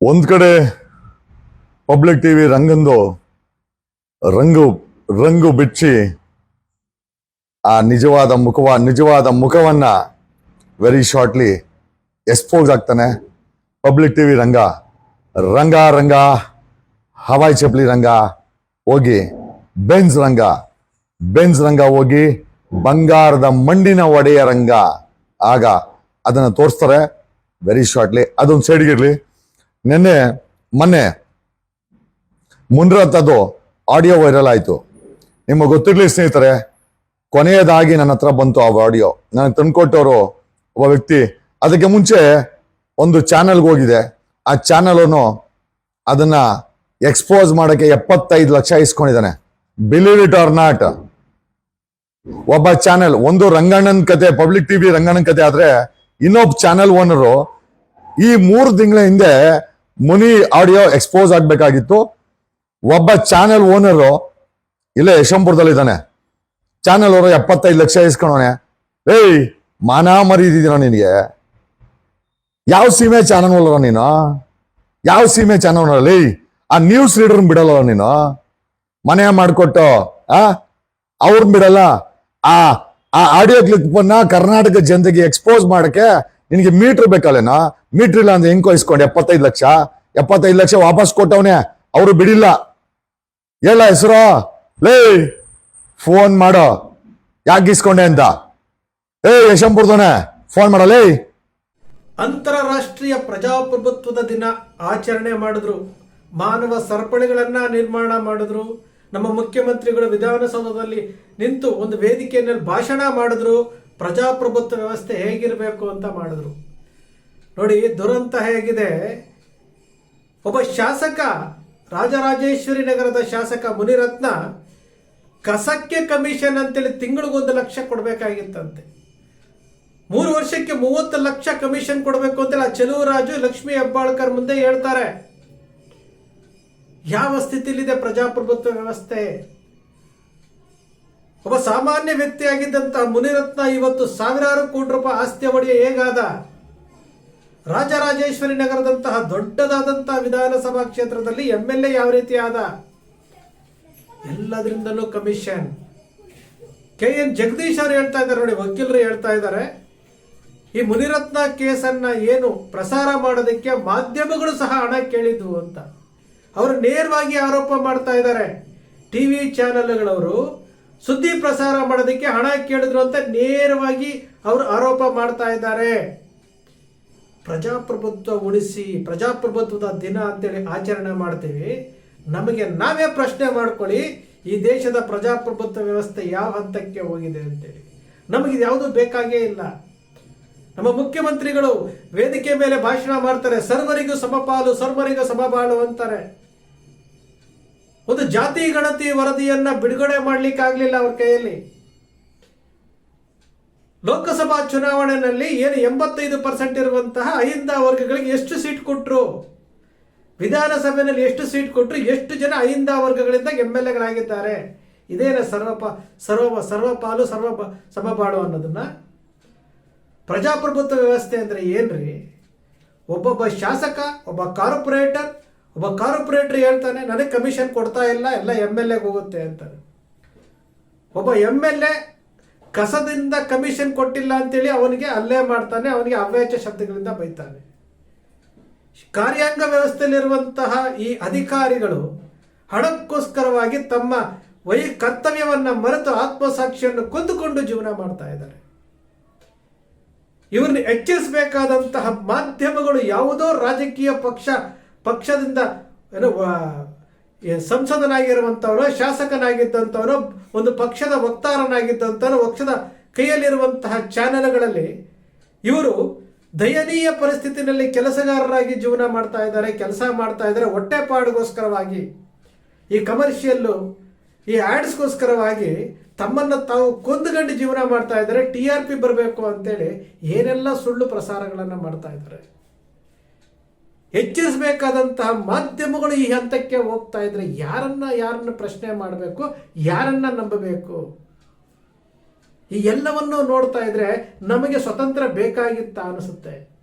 ಒಂದ್ ಕಡೆ public T V ರಂಗಂದು ರಂಗು ರಂಗು ಬಿಚ್ಚಿ ಆ ನಿಜವಾದ ಮುಖವ, ನಿಜವಾದ ಮುಖವನ್ನು ವೆರಿ ಶಾರ್ಟ್ಲಿ ಎಕ್ಸ್ಪೋಸ್ ಆಗ್ತಾನೆ. Public T V Ranga Ranga Ranga, Hawaii ಚಪ್ಲಿ ರಂಗ ಹೋಗಿ ಬೆನ್ಸ್ ರಂಗ ಬೆನ್ಸ್ ರಂಗ ಹೋಗಿ, ಬಂಗಾರದ ಮಂಡಿನ ಒಡೆಯ ರಂಗ ಆಗ ಅದನ್ನು ತೋರಿಸ್ತಾರೆ. ವೆರಿ ಶಾರ್ಟ್ಲಿ ಅದೊಂದು ಸೈಡ್ಗಿರ್ಲಿ ನಿನ್ನೆ, ಮೊನ್ನೆ ಮುನ್ರಂಥದ್ದು ಆಡಿಯೋ ವೈರಲ್ ಆಯಿತು. ನಿಮಗೆ ಗೊತ್ತಿರ್ಲಿ ಸ್ನೇಹಿತರೆ, ಕೊನೆಯದಾಗಿ ನನ್ನ ಹತ್ರ ಬಂತು ಆ ಆಡಿಯೋ ನನಗೆ ತಂದ್ಕೊಟ್ಟವರು ಒಬ್ಬ ವ್ಯಕ್ತಿ. ಅದಕ್ಕೆ ಮುಂಚೆ ಒಂದು ಚಾನಲ್ಗೆ ಹೋಗಿದೆ. ಆ ಚಾನಲನ್ನು ಅದನ್ನ ಎಕ್ಸ್ಪೋಸ್ ಮಾಡೋಕ್ಕೆ ಎಪ್ಪತ್ತೈದು ಲಕ್ಷ ಇಸ್ಕೊಂಡಿದ್ದಾನೆ. ಬಿಲೀವ್ ಇಟ್ ಆರ್ ನಾಟ್ ಒಬ್ಬ ಚಾನೆಲ್ ಒಂದು ರಂಗಣ್ಣನ ಕತೆ ಪಬ್ಲಿಕ್ ಟಿವಿ ರಂಗಣ್ಣನ ಕತೆ ಆದ್ರೆ ಇನ್ನೊಬ್ಬ ಚಾನೆಲ್ ಓನರು ಈ ಮೂರು ತಿಂಗಳ ಹಿಂದೆ ಮುನಿ ಆಡಿಯೋ ಎಕ್ಸ್ಪೋಸ್ ಆಗ್ಬೇಕಾಗಿತ್ತು. ಒಬ್ಬ ಚಾನೆಲ್ ಓನರು, ಇಲ್ಲೇ ಯಶವಂಪುರದಲ್ಲಿದ್ದಾನೆ ಚಾನೆಲ್ ಅವರು ಎಪ್ಪತ್ತೈದು ಲಕ್ಷ ಇಸ್ಕೊಳೋನೆ ಏಯ್, ಮಾನ ಮರೀದಿದ್ದೀನ ನಿನಗೆ? ಯಾವ ಸೀಮೆ ಚಾನಲ್ ಓನರ ನೀನು? ಯಾವ ಸೀಮೆ ಚಾನಲ್ ಅಲ್ಲಿ ಆ ನ್ಯೂಸ್ ರೀಡರ್ ಬಿಡಲ್ಲ ನೀನು? ಮನೆ ಮಾಡಿಕೊಟ್ಟು, ಆ? ಅವ್ರನ್ನ ಬಿಡಲ್ಲ? ಆ ಆ ಆಡಿಯೋ ಅನ್ನ ಕರ್ನಾಟಕ ಜನತೆಗೆ ಎಕ್ಸ್ಪೋಸ್ ಮಾಡಕ್ಕೆ ನಿನಗೆ ಮೀಟ್ರ್ ಬೇಕಲ್ಲೇನಾ? ಮೀಟ್ರ್ ಇಲ್ಲ ಅಂದ್ರೆ ಹೆಂಗ್ ಇಸ್ಕೊಂಡು ಎಪ್ಪತ್ತೈದು ಲಕ್ಷ? ಎಪ್ಪತ್ತೈದು ಲಕ್ಷ ವಾಪಸ್ ಕೊಟ್ಟವನೇ. ಅವರು ಬಿಡಿಲ್ಲ. ಹೇಳ ಹೆಸರು? ಲೇ, ಫೋನ್ ಮಾಡೋ. ಯಾಕೆ ಇಸ್ಕೊಂಡೆ ಅಂತ? ಏ ಯಶಂಪುರ್ದೋನೆ ಫೋನ್ ಮಾಡಲೇ ಅಂತಾರಾಷ್ಟ್ರೀಯ ಪ್ರಜಾಪ್ರಭುತ್ವದ ದಿನ ಆಚರಣೆ ಮಾಡಿದ್ರು. ಮಾನವ ಸರಪಳಿಗಳನ್ನ ನಿರ್ಮಾಣ ಮಾಡಿದ್ರು. ನಮ್ಮ ಮುಖ್ಯಮಂತ್ರಿಗಳು ವಿಧಾನಸೌಧದಲ್ಲಿ ನಿಂತು ಒಂದು ವೇದಿಕೆಯಲ್ಲಿ ಭಾಷಣ ಮಾಡಿದ್ರು. ಪ್ರಜಾಪ್ರಭುತ್ವ ವ್ಯವಸ್ಥೆ ಹೇಗಿರಬೇಕು ಅಂತ ಮಾಡಿದ್ರು. ನೋಡಿ ದುರಂತ ಹೇಗಿದೆ. ಒಬ್ಬ ಶಾಸಕ, ರಾಜರಾಜೇಶ್ವರಿ ನಗರದ ಶಾಸಕ ಮುನಿರತ್ನ ಕಸಕ್ಕೆ ಕಮಿಷನ್ ಅಂತೇಳಿ ತಿಂಗಳಿಗೊಂದು ಲಕ್ಷ ಕೊಡಬೇಕಾಗಿತ್ತಂತೆ. ಮೂರು ವರ್ಷಕ್ಕೆ ಮೂವತ್ತು ಲಕ್ಷ ಕಮಿಷನ್ ಕೊಡಬೇಕು ಅಂತೇಳಿ ಆ ಚೆಲುವರಾಜು ಲಕ್ಷ್ಮೀ ಹೆಬ್ಬಾಳ್ಕರ್ ಮುಂದೆ ಹೇಳ್ತಾರೆ. ಯಾವ ಸ್ಥಿತಿಯಲ್ಲಿದೆ ಪ್ರಜಾಪ್ರಭುತ್ವ ವ್ಯವಸ್ಥೆ? ಒಬ್ಬ ಸಾಮಾನ್ಯ ವ್ಯಕ್ತಿಯಾಗಿದ್ದಂತಹ ಮುನಿರತ್ನ ಇವತ್ತು ಸಾವಿರಾರು ಕೋಟಿ ರೂಪಾಯಿ ಆಸ್ತಿಯ ಒಡೆಯ ಹೇಗಾದ? ರಾಜರಾಜೇಶ್ವರಿ ನಗರದಂತಹ ದೊಡ್ಡದಾದಂತಹ ವಿಧಾನಸಭಾ ಕ್ಷೇತ್ರದಲ್ಲಿ ಎಂ ಎಲ್ ಎ ಯಾವ ರೀತಿ ಆದ? ಎಲ್ಲದರಿಂದಲೂ ಕಮಿಷನ್. ಕೆ ಎನ್ ಜಗದೀಶ್ ಅವರು ಹೇಳ್ತಾ ಇದ್ದಾರೆ ನೋಡಿ, ವಕೀಲರು ಹೇಳ್ತಾ ಇದ್ದಾರೆ. ಈ ಮುನಿರತ್ನ ಕೇಸನ್ನ ಏನು ಪ್ರಸಾರ ಮಾಡೋದಕ್ಕೆ ಮಾಧ್ಯಮಗಳು ಸಹ ಹಣ ಕೇಳಿದ್ವು ಅಂತ. ಅವರು ನೇರವಾಗಿ ಆರೋಪ ಮಾಡ್ತಾ ಇದ್ದಾರೆ. ಟಿವಿ ಚಾನೆಲ್ಗಳವರು ಸುದ್ದಿ ಪ್ರಸಾರ ಮಾಡೋದಕ್ಕೆ ಹಣ ಕೇಳಿದ್ರು ಅಂತ ನೇರವಾಗಿ ಅವರು ಆರೋಪ ಮಾಡ್ತಾ ಇದ್ದಾರೆ. ಪ್ರಜಾಪ್ರಭುತ್ವ ಉಳಿಸಿ, ಪ್ರಜಾಪ್ರಭುತ್ವದ ದಿನ ಅಂತೇಳಿ ಆಚರಣೆ ಮಾಡ್ತೀವಿ. ನಮಗೆ ನಾವೇ ಪ್ರಶ್ನೆ ಮಾಡ್ಕೊಳ್ಳಿ, ಈ ದೇಶದ ಪ್ರಜಾಪ್ರಭುತ್ವ ವ್ಯವಸ್ಥೆ ಯಾವ ಹಂತಕ್ಕೆ ಹೋಗಿದೆ ಅಂತೇಳಿ. ನಮಗೆ ಯಾವುದು ಬೇಕಾಗೇ ಇಲ್ಲ. ನಮ್ಮ ಮುಖ್ಯಮಂತ್ರಿಗಳು ವೇದಿಕೆ ಮೇಲೆ ಭಾಷಣ ಮಾಡ್ತಾರೆ, ಸರ್ವರಿಗೂ ಸಮಪಾಲು, ಸರ್ವರಿಗೂ ಸಮಬಾಳು ಅಂತಾರೆ. ಒಂದು ಜಾತಿ ಗಣತಿ ವರದಿಯನ್ನ ಬಿಡುಗಡೆ ಮಾಡ್ಲಿಕ್ಕಾಗ್ಲಿಲ್ಲ ಅವ್ರ ಕೈಯಲ್ಲಿ. ಲೋಕಸಭಾ ಚುನಾವಣೆಯಲ್ಲಿ ಏನು ಎಂಬತ್ತೈದು ಪರ್ಸೆಂಟ್ ಇರುವಂತಹ ಅಹಿಂದ ವರ್ಗಗಳಿಗೆ ಎಷ್ಟು ಸೀಟ್ ಕೊಟ್ಟರು ವಿಧಾನಸಭೆಯಲ್ಲಿ ಎಷ್ಟು ಸೀಟ್ ಕೊಟ್ಟರು ಎಷ್ಟು ಜನ ಅಹಿಂದ ವರ್ಗಗಳಿಂದ ಎಂ ಎಲ್ ಎಗಳಾಗಿದ್ದಾರೆ ಇದೇನ ಸರ್ವಪ ಸರ್ವ ಸರ್ವಪಾಲು ಸರ್ವ ಸಮಬಾಳು ಅನ್ನೋದನ್ನ? ಪ್ರಜಾಪ್ರಭುತ್ವ ವ್ಯವಸ್ಥೆ ಅಂದ್ರೆ ಏನ್ರಿ? ಒಬ್ಬೊಬ್ಬ ಶಾಸಕ, ಒಬ್ಬ ಕಾರ್ಪೊರೇಟರ್ ಒಬ್ಬ ಕಾರ್ಪೊರೇಟರ್ ಹೇಳ್ತಾನೆ, ನನಗೆ ಕಮಿಷನ್ ಕೊಡ್ತಾ ಇಲ್ಲ, ಎಲ್ಲ ಎಂ ಎಲ್ ಎಗೆ ಹೋಗುತ್ತೆ ಅಂತ ಒಬ್ಬ ಎಂ ಎಲ್ ಎ ಕಸದಿಂದ ಕಮಿಷನ್ ಕೊಟ್ಟಿಲ್ಲ ಅಂತೇಳಿ ಅವನಿಗೆ ಅಲ್ಲೇ ಮಾಡ್ತಾನೆ, ಅವನಿಗೆ ಅವ್ಯಾಚ ಶಬ್ದಗಳಿಂದ ಬೈತಾನೆ. ಕಾರ್ಯಾಂಗ ವ್ಯವಸ್ಥೆಯಲ್ಲಿರುವಂತಹ ಈ ಅಧಿಕಾರಿಗಳು ಹಣಕ್ಕೋಸ್ಕರವಾಗಿ ತಮ್ಮ ವೈ ಕರ್ತವ್ಯವನ್ನು ಮರೆತು ಆತ್ಮಸಾಕ್ಷಿಯನ್ನು ಕೊಂದುಕೊಂಡು ಜೀವನ ಮಾಡ್ತಾ ಇದ್ದಾರೆ. ಇವ್ರನ್ನ ಎಚ್ಚರಿಸಬೇಕಾದಂತಹ ಮಾಧ್ಯಮಗಳು ಯಾವುದೋ ರಾಜಕೀಯ ಪಕ್ಷ ಪಕ್ಷದಿಂದ, ಏನು ಸಂಸದನಾಗಿರುವಂಥವರು ಶಾಸಕನಾಗಿದ್ದಂಥವರು ಒಂದು ಪಕ್ಷದ ವಕ್ತಾರನಾಗಿದ್ದಂಥವ್ರು ಪಕ್ಷದ ಕೈಯಲ್ಲಿರುವಂತಹ ಚಾನೆಲ್ಗಳಲ್ಲಿ ಇವರು ದಯನೀಯ ಪರಿಸ್ಥಿತಿನಲ್ಲಿ ಕೆಲಸಗಾರರಾಗಿ ಜೀವನ ಮಾಡ್ತಾ ಇದ್ದಾರೆ, ಕೆಲಸ ಮಾಡ್ತಾ ಇದ್ದಾರೆ. ಹೊಟ್ಟೆಪಾಡಿಗೋಸ್ಕರವಾಗಿ ಈ ಕಮರ್ಷಿಯಲ್ಲು, ಈ ಆ್ಯಡ್ಸ್ಗೋಸ್ಕರವಾಗಿ ತಮ್ಮನ್ನು ತಾವು ಕೊಂದುಗಂಡು ಜೀವನ ಮಾಡ್ತಾ ಇದ್ದಾರೆ. ಟಿ ಆರ್ ಪಿ ಬರಬೇಕು ಅಂತೇಳಿ ಏನೆಲ್ಲ ಸುಳ್ಳು ಪ್ರಸಾರಗಳನ್ನು ಮಾಡ್ತಾ ಇದ್ದಾರೆ. ಎಚ್ಚರಿಸಬೇಕಾದಂತಹ ಮಾಧ್ಯಮಗಳು ಈ ಹಂತಕ್ಕೆ ಹೋಗ್ತಾ ಇದ್ರೆ ಯಾರನ್ನ ಯಾರನ್ನ ಪ್ರಶ್ನೆ ಮಾಡಬೇಕು, ಯಾರನ್ನ ನಂಬಬೇಕು? ಈ ಎಲ್ಲವನ್ನು ನೋಡ್ತಾ ಇದ್ರೆ ನಮಗೆ ಸ್ವತಂತ್ರ ಬೇಕಾಗಿತ್ತ ಅನಿಸುತ್ತೆ.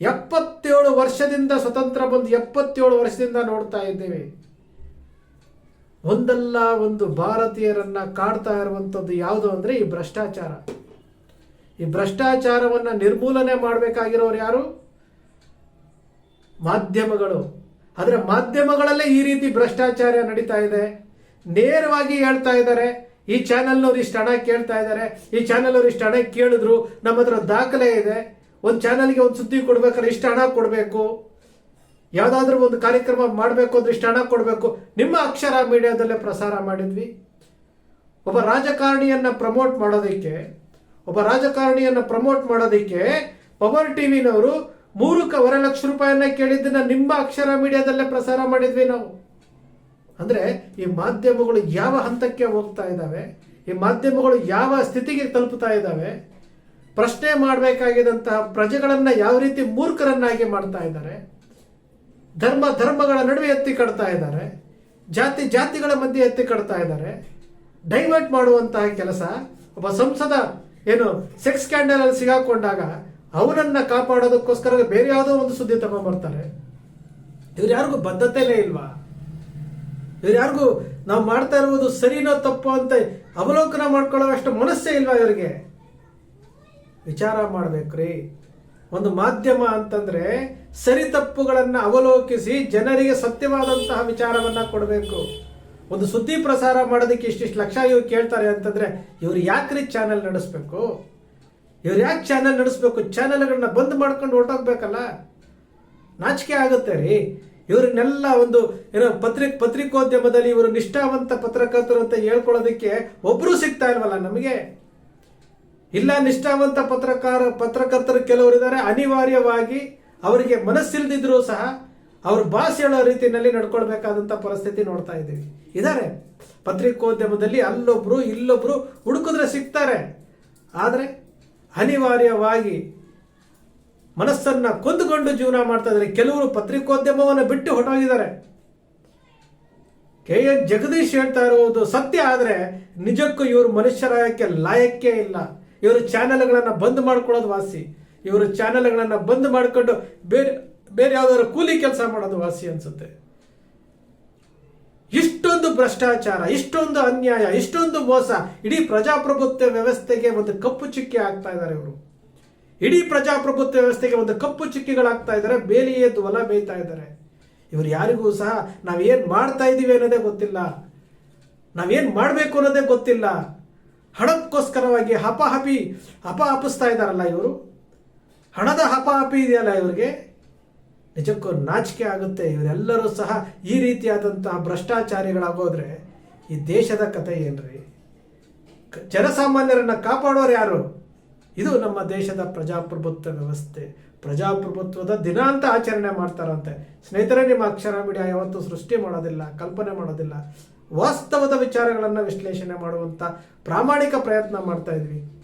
ಎಪ್ಪತ್ತ ಎಪ್ಪತ್ತೇಳು ವರ್ಷದಿಂದ ಸ್ವತಂತ್ರ ಬಂದು ಎಪ್ಪತ್ತೇಳು ವರ್ಷದಿಂದ ನೋಡ್ತಾ ಇದ್ದೇವೆ. ಒಂದಲ್ಲ ಒಂದು ಭಾರತೀಯರನ್ನ ಕಾಡ್ತಾ ಇರುವಂಥದ್ದು ಯಾವುದು ಅಂದರೆ ಈ ಭ್ರಷ್ಟಾಚಾರ. ಈ ಭ್ರಷ್ಟಾಚಾರವನ್ನು ನಿರ್ಮೂಲನೆ ಮಾಡಬೇಕಾಗಿರೋರು ಯಾರು? ಮಾಧ್ಯಮಗಳು. ಆದರೆ ಮಾಧ್ಯಮಗಳಲ್ಲೇ ಈ ರೀತಿ ಭ್ರಷ್ಟಾಚಾರ ನಡೀತಾ ಇದೆ. ನೇರವಾಗಿ ಹೇಳ್ತಾ ಇದ್ದಾರೆ, ಈ ಚಾನೆಲ್ನವ್ರು ಇಷ್ಟು ಹಣ ಕೇಳ್ತಾ ಇದ್ದಾರೆ, ಈ ಚಾನಲ್ನವ್ರು ಇಷ್ಟು ಹಣ ಕೇಳಿದ್ರು ನಮ್ಮ ಹತ್ರ ದಾಖಲೆ ಇದೆ, ಒಂದು ಚಾನಲ್ಗೆ ಒಂದು ಸುದ್ದಿ ಕೊಡ್ಬೇಕಾದ್ರೆ ಇಷ್ಟು ಹಣ ಕೊಡಬೇಕು. ಯಾವುದಾದ್ರೂ ಒಂದು ಕಾರ್ಯಕ್ರಮ ಮಾಡಬೇಕು ಅಂದ್ರೆ ಇಷ್ಟು ಹಣ ಕೊಡಬೇಕು. ನಿಮ್ಮ ಅಕ್ಷರ ಮೀಡಿಯಾದಲ್ಲೇ ಪ್ರಸಾರ ಮಾಡಿದ್ವಿ. ಒಬ್ಬ ರಾಜಕಾರಣಿಯನ್ನ ಪ್ರಮೋಟ್ ಮಾಡೋದಕ್ಕೆ, ಒಬ್ಬ ರಾಜಕಾರಣಿಯನ್ನ ಪ್ರಮೋಟ್ ಮಾಡೋದಕ್ಕೆ ಪವರ್ ಟಿವಿನವರು ಮೂರುವರೆ ಲಕ್ಷ ರೂಪಾಯಿಯನ್ನ ಕೇಳಿದ್ದನ್ನ ನಿಮ್ಮ ಅಕ್ಷರ ಮೀಡಿಯಾದಲ್ಲೇ ಪ್ರಸಾರ ಮಾಡಿದ್ವಿ ನಾವು. ಅಂದ್ರೆ ಈ ಮಾಧ್ಯಮಗಳು ಯಾವ ಹಂತಕ್ಕೆ ಹೋಗ್ತಾ ಇದ್ದಾವೆ, ಈ ಮಾಧ್ಯಮಗಳು ಯಾವ ಸ್ಥಿತಿಗೆ ತಲುಪುತ್ತಾ ಇದ್ದಾವೆ, ಪ್ರಶ್ನೆ ಮಾಡಬೇಕಾಗಿದ್ದಂತಹ ಪ್ರಜೆಗಳನ್ನ ಯಾವ ರೀತಿ ಮೂರ್ಖರನ್ನಾಗಿ ಮಾಡ್ತಾ ಇದ್ದಾರೆ, ಧರ್ಮ ಧರ್ಮಗಳ ನಡುವೆ ಎತ್ತಿ ಕಡ್ತಾ ಇದ್ದಾರೆ, ಜಾತಿ ಜಾತಿಗಳ ಮಧ್ಯೆ ಎತ್ತಿ ಕಡ್ತಾ ಇದ್ದಾರೆ, ಡೈವರ್ಟ್ ಮಾಡುವಂತಹ ಕೆಲಸ, ಒಬ್ಬ ಸಂಸದ ಏನು ಸೆಕ್ಸ್ ಸ್ಕ್ಯಾಂಡಲ್ ಅಲ್ಲಿ ಸಿಗಾಕೊಂಡಾಗ ಅವನನ್ನ ಕಾಪಾಡೋದಕ್ಕೋಸ್ಕರ ಬೇರೆ ಯಾವುದೋ ಒಂದು ಸುದ್ದಿ ತಗೊಂಡ್ಬರ್ತಾರೆ ಇವ್ರು ಯಾರಿಗೂ ಬದ್ಧತೆನೇ ಇಲ್ವಾ? ಇವ್ರು ಯಾರಿಗೂ ನಾವು ಮಾಡ್ತಾ ಇರುವುದು ಸರಿನೋ ತಪ್ಪು ಅಂತ ಅವಲೋಕನ ಮಾಡ್ಕೊಳ್ಳೋ ಅಷ್ಟು ಮನಸ್ಸೇ ಇಲ್ವಾ ಇವರಿಗೆ? ವಿಚಾರ ಮಾಡ್ಬೇಕ್ರಿ. ಒಂದು ಮಾಧ್ಯಮ ಅಂತಂದ್ರೆ ಸರಿ ತಪ್ಪುಗಳನ್ನು ಅವಲೋಕಿಸಿ ಜನರಿಗೆ ಸತ್ಯವಾದಂತಹ ವಿಚಾರವನ್ನ ಕೊಡಬೇಕು. ಒಂದು ಸುದ್ದಿ ಪ್ರಸಾರ ಮಾಡೋದಕ್ಕೆ ಇಷ್ಟಿಷ್ಟು ಲಕ್ಷ ಇವ್ರು ಕೇಳ್ತಾರೆ ಅಂತಂದ್ರೆ ಇವ್ರು ಯಾಕ್ರಿ ಚಾನೆಲ್ ನಡೆಸ್ಬೇಕು? ಇವ್ರು ಯಾಕೆ ಚಾನೆಲ್ ನಡೆಸ್ಬೇಕು? ಚಾನೆಲ್ಗಳನ್ನ ಬಂದ್ ಮಾಡ್ಕೊಂಡು ಹೊರಟೋಗ್ಬೇಕಲ್ಲ? ನಾಚಿಕೆ ಆಗುತ್ತೆ ರೀ. ಇವ್ರನ್ನೆಲ್ಲ ಒಂದು ಏನೋ ಪತ್ರಿಕ್ ಪತ್ರಿಕೋದ್ಯಮದಲ್ಲಿ ಇವರು ನಿಷ್ಠಾವಂತ ಪತ್ರಕರ್ತರು ಅಂತ ಹೇಳ್ಕೊಳ್ಳೋದಕ್ಕೆ ಒಬ್ರು ಸಿಗ್ತಾ ಇಲ್ವಲ್ಲ ನಮಗೆ? ಇಲ್ಲ ನಿಷ್ಠಾವಂತ ಪತ್ರಕಾರ, ಪತ್ರಕರ್ತರು ಕೆಲವರಿದ್ದಾರೆ ಅನಿವಾರ್ಯವಾಗಿ ಅವರಿಗೆ ಮನಸ್ಸಿಲ್ದಿದ್ರು ಸಹ ಅವ್ರ ಬಾಸ್ ಹೇಳೋ ರೀತಿಯಲ್ಲಿ ನಡ್ಕೊಳ್ಬೇಕಾದಂತ ಪರಿಸ್ಥಿತಿ ನೋಡ್ತಾ ಇದ್ದೀವಿ. ಇದಾರೆ. ಪತ್ರಿಕೋದ್ಯಮದಲ್ಲಿ ಅಲ್ಲೊಬ್ರು, ಇಲ್ಲೊಬ್ರು ಹುಡುಕಿದ್ರೆ ಸಿಗ್ತಾರೆ. ಆದರೆ ಅನಿವಾರ್ಯವಾಗಿ ಮನಸ್ಸನ್ನ ಕೊಂದುಕೊಂಡು ಜೀವನ ಮಾಡ್ತಾ ಇದ್ದಾರೆ. ಕೆಲವರು ಪತ್ರಿಕೋದ್ಯಮವನ್ನು ಬಿಟ್ಟು ಹೊರಟೋಗಿದ್ದಾರೆ. ಕೆ. ಎನ್. ಜಗದೀಶ್ ಹೇಳ್ತಾ ಇರುವುದು ಸತ್ಯ, ಆದರೆ ನಿಜಕ್ಕೂ ಇವರು ಮನುಷ್ಯರಾಯಕ್ಕೆ ಲಾಯಕ್ಕೇ ಇಲ್ಲ. ಇವರು ಚಾನೆಲ್ಗಳನ್ನ ಬಂದ್ ಮಾಡ್ಕೊಳ್ಳೋದು ವಾಸಿ. ಇವರು ಚಾನೆಲ್ಗಳನ್ನ ಬಂದ್ ಮಾಡಿಕೊಂಡು ಬೇರೆ ಬೇರೆ ಯಾವ್ದಾದ್ರು ಕೂಲಿ ಕೆಲಸ ಮಾಡೋದು ವಾಸಿ ಅನ್ಸುತ್ತೆ. ಭ್ರಷ್ಟಾಚಾರ, ಇಷ್ಟೊಂದು ಅನ್ಯಾಯ, ಇಷ್ಟೊಂದು ಮೋಸ, ಇಡೀ ಪ್ರಜಾಪ್ರಭುತ್ವ ವ್ಯವಸ್ಥೆಗೆ ಒಂದು ಕಪ್ಪು ಚುಕ್ಕಿ ಆಗ್ತಾ ಇದ್ದಾರೆ ಇವರು. ಇಡೀ ಪ್ರಜಾಪ್ರಭುತ್ವ ವ್ಯವಸ್ಥೆಗೆ ಒಂದು ಕಪ್ಪು ಚುಕ್ಕಿಗಳಾಗ್ತಾ ಇದ್ದಾರೆ, ಬೇಲಿಯೇ ಹೊಲ ಬೇಯ್ತಾ ಇದ್ದಾರೆ. ಇವರು ಯಾರಿಗೂ ಸಹ ನಾವೇನ್ ಮಾಡ್ತಾ ಇದ್ದೀವಿ ಅನ್ನೋದೇ ಗೊತ್ತಿಲ್ಲ. ನಾವೇನ್ ಮಾಡಬೇಕು ಅನ್ನೋದೇ ಗೊತ್ತಿಲ್ಲ. ಹಣಕ್ಕೋಸ್ಕರವಾಗಿ ಹಪಹಪಿ ಹಪ ಹಪಿಸ್ತಾ ಇದ್ದಾರಲ್ಲ ಇವರು. ಹಣದ ಹಪಹಪಿ ಇದೆಯಲ್ಲ ಇವರಿಗೆ? ನಿಜಕ್ಕೂ ನಾಚಿಕೆ ಆಗುತ್ತೆ. ಇವರೆಲ್ಲರೂ ಸಹ ಈ ರೀತಿಯಾದಂತಹ ಭ್ರಷ್ಟಾಚಾರಿಗಳಾಗೋದ್ರೆ ಈ ದೇಶದ ಕಥೆ ಏನ್ರಿ? ಜನಸಾಮಾನ್ಯರನ್ನ ಕಾಪಾಡೋರು ಯಾರು? ಇದು ನಮ್ಮ ದೇಶದ ಪ್ರಜಾಪ್ರಭುತ್ವ ವ್ಯವಸ್ಥೆ. ಪ್ರಜಾಪ್ರಭುತ್ವದ ದಿನಾಂತ ಆಚರಣೆ ಮಾಡ್ತಾರಂತೆ. ಸ್ನೇಹಿತರೆ, ನಿಮ್ಮ ಅಕ್ಷರ ಮೀಡಿಯಾ ಯಾವತ್ತೂ ಸೃಷ್ಟಿ ಮಾಡೋದಿಲ್ಲ, ಕಲ್ಪನೆ ಮಾಡೋದಿಲ್ಲ. ವಾಸ್ತವದ ವಿಚಾರಗಳನ್ನು ವಿಶ್ಲೇಷಣೆ ಮಾಡುವಂತ ಪ್ರಾಮಾಣಿಕ ಪ್ರಯತ್ನ ಮಾಡ್ತಾ ಇದ್ವಿ.